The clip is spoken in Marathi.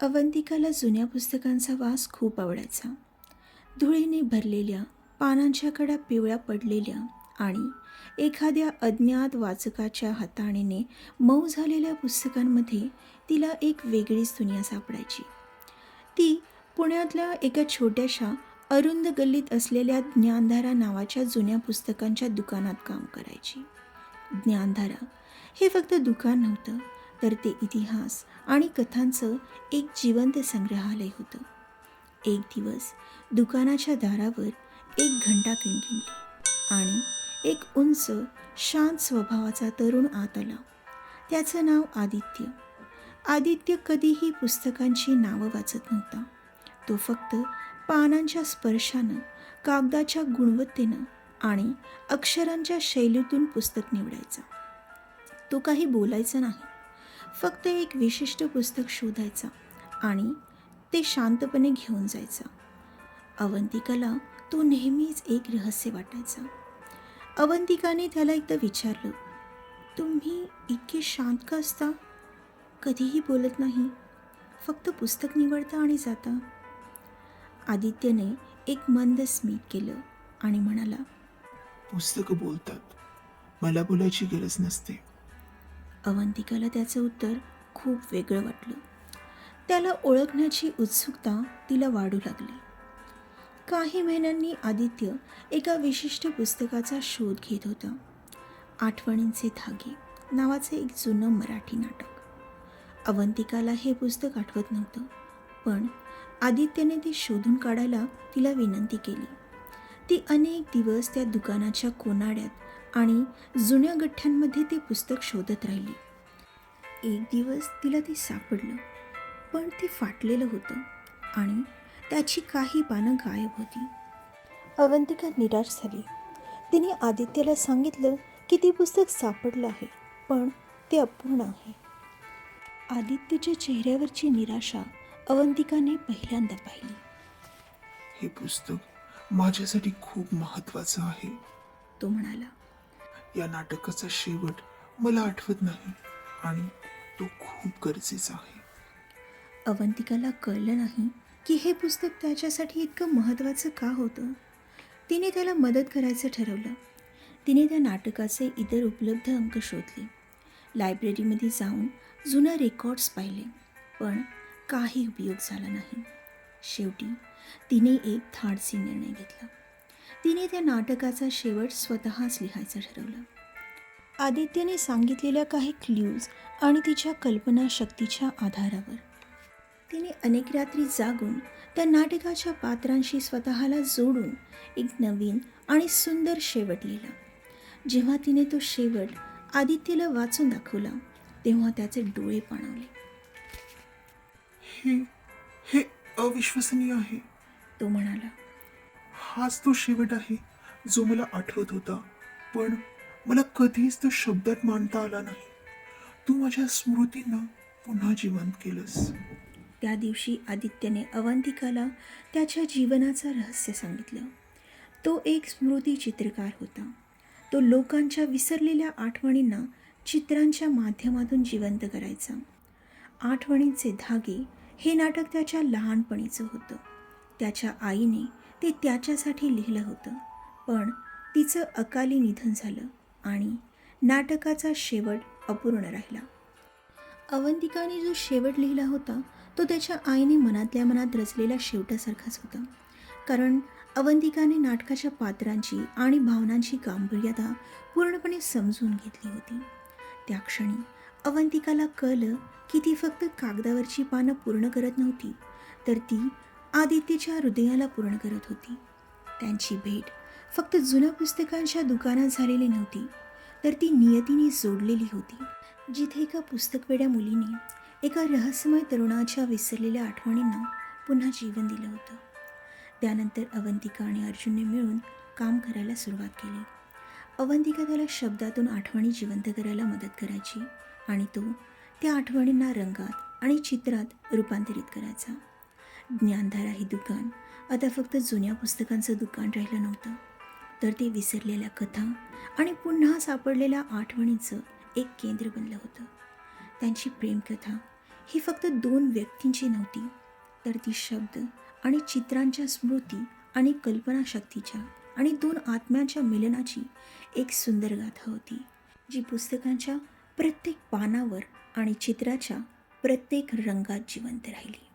अवंतिकाला जुन्या पुस्तकांचा वास खूप आवडायचा. धुळीने भरलेल्या पानांच्या कडा पिवळ्या पडलेल्या आणि एखाद्या अज्ञात वाचकाच्या हाताळणीने मऊ झालेल्या पुस्तकांमध्ये तिला एक वेगळीच दुनिया सापडायची. ती पुण्यातल्या एका छोट्याशा अरुंद गल्लीत असलेल्या ज्ञानधारा नावाच्या जुन्या पुस्तकांच्या दुकानात काम करायची. ज्ञानधारा हे फक्त दुकान नव्हतं तर ते इतिहास आणि कथांचं एक जिवंत संग्रहालय होतं. एक दिवस दुकानाच्या दारावर एक घंटा किणकिणली आणि एक उंच शांत स्वभावाचा तरुण आत आला. त्याचं नाव आदित्य. आदित्य कधीही पुस्तकांची नावं वाचत नव्हता. तो फक्त पानांच्या स्पर्शानं कागदाच्या गुणवत्तेनं आणि अक्षरांच्या शैलीतून पुस्तक निवडायचा. तो काही बोलायचा नाही. फक्त एक विशिष्ट पुस्तक शोधायचा आणि ते शांतपणे घेऊन जायचं. अवंतिकाला तो नेहमीच एक रहस्य वाटायचा. अवंतिकाने त्याला एकदा विचारलं तुम्ही इतके शांत का असता? कधीही बोलत नाही. फक्त पुस्तक निवडता आणि जाता. आदित्यने एक मंद स्मित केलं आणि म्हणाला पुस्तकं बोलतात. मला बोलायची गरज नसते. अवंतिकाला त्याचं उत्तर खूप वेगळं वाटलं. त्याला ओळखण्याची उत्सुकता तिला वाढू लागली. काही महिन्यांनी आदित्य एका विशिष्ट पुस्तकाचा शोध घेत होता. आठवणींचे धागे नावाचे एक जुनं मराठी नाटक. अवंतिकाला हे पुस्तक आठवत नव्हतं पण आदित्यने ते शोधून काढायला तिला विनंती केली. ती अनेक दिवस त्या दुकानाच्या कोनाड्यात आणि जुन्या गठ्ठ्यांमध्ये ते पुस्तक शोधत राहिली. एक दिवस तिला ते सापडलं पण ते फाटलेलं होतं आणि त्याची काही पानं गायब होती. अवंतिका निराश झाली. तिने आदित्यला सांगितलं की ते पुस्तक सापडलं आहे पण ते अपूर्ण आहे. आदित्यच्या चेहऱ्यावरची निराशा अवंतिकाने पहिल्यांदा पाहिली. हे पुस्तक माझ्यासाठी खूप महत्वाचं आहे. तो म्हणाला या नाटकाचा शेवट मला आठवत नाही आणि तो खूप गरजेचा आहे. अवंतिकाला कळलं नाही की हे पुस्तक त्याच्यासाठी इतकं महत्त्वाचं का होतं? तिने त्याला मदत करायचं ठरवलं. तिने त्या नाटकाचे इतर उपलब्ध अंक शोधले. लायब्ररीमध्ये जाऊन जुन्या रेकॉर्ड्स पाहिले पण काही उपयोग झाला नाही. शेवटी तिने एक धाडसी निर्णय घेतला. तिने त्या नाटकाचा शेवट स्वतःच लिहायचं ठरवलं. आदित्यने सांगितलेल्या काही क्ल्यूज आणि तिच्या कल्पनाशक्तीच्या आधारावर. तिने अनेक रात्री जागून त्या नाटकाच्या पात्रांशी स्वतःला जोडून एक नवीन आणि सुंदर शेवट लिहिला. जेव्हा तिने तो शेवट आदित्यला वाचून दाखवला तेव्हा त्याचे डोळे पाणवले. हे हे अविश्वसनीय आहे. तो म्हणाला हाच तो शेवट आहे जो मला आठवत होता. पण मला कधीच तो शब्दात मांडता आला नाही. तू माझ्या स्मृतींना पुन्हा जिवंत केलंस. त्या दिवशी आदित्यने अवंतिकाला त्याच्या जीवनाचं रहस्य सांगितलं. तो एक स्मृती चित्रकार होता. तो लोकांच्या विसरलेल्या आठवणींना चित्रांच्या माध्यमातून जिवंत करायचा. आठवणींचे धागे हे नाटक त्याच्या लहानपणीचं होतं. त्याच्या आईने ते त्याच्यासाठी लिहिलं होतं. पण तिचं अकाली निधन झालं आणि नाटकाचा शेवट अपूर्ण राहिला. अवंतिकाने जो शेवट लिहिला होता तो त्याच्या आईने मनातल्या मनात रचलेल्या शेवटासारखाच होता. कारण अवंतिकाने नाटकाच्या पात्रांची आणि भावनांची गांभीर्यता पूर्णपणे समजून घेतली होती. त्या क्षणी अवंतिकाला कळलं की ती फक्त कागदावरची पानं पूर्ण करत नव्हती तर ती आदित्यच्या हृदयाला पूर्ण करत होती. त्यांची भेट फक्त जुन्या पुस्तकांच्या दुकानात झालेली नव्हती तर ती नियतीने जोडलेली होती. जिथे एका पुस्तकवेड्या मुलीने एका रहस्यमय तरुणाच्या विसरलेल्या आठवणींना पुन्हा जीवन दिलं होतं. त्यानंतर अवंतिका आणि अर्जुनने मिळून काम करायला सुरुवात केली. अवंतिका त्याला शब्दातून आठवणी जिवंत करायला मदत करायची आणि तो त्या आठवणींना रंगात आणि चित्रात रूपांतरित करायचा. ज्ञानधारा हे दुकान. आता फक्त जुन्या पुस्तकांचं दुकान राहिलं नव्हतं. तर ते विसरलेल्या कथा आणि पुन्हा सापडलेल्या आठवणीचं एक केंद्र बनलं होतं. त्यांची प्रेमकथा ही फक्त दोन व्यक्तींची नव्हती तर ती शब्द आणि चित्रांच्या स्मृती आणि कल्पनाशक्तीच्या आणि दोन आत्म्यांच्या मिलनाची एक सुंदर गाथा होती जी पुस्तकांच्या प्रत्येक पानावर आणि चित्राच्या प्रत्येक रंगात जिवंत राहिली.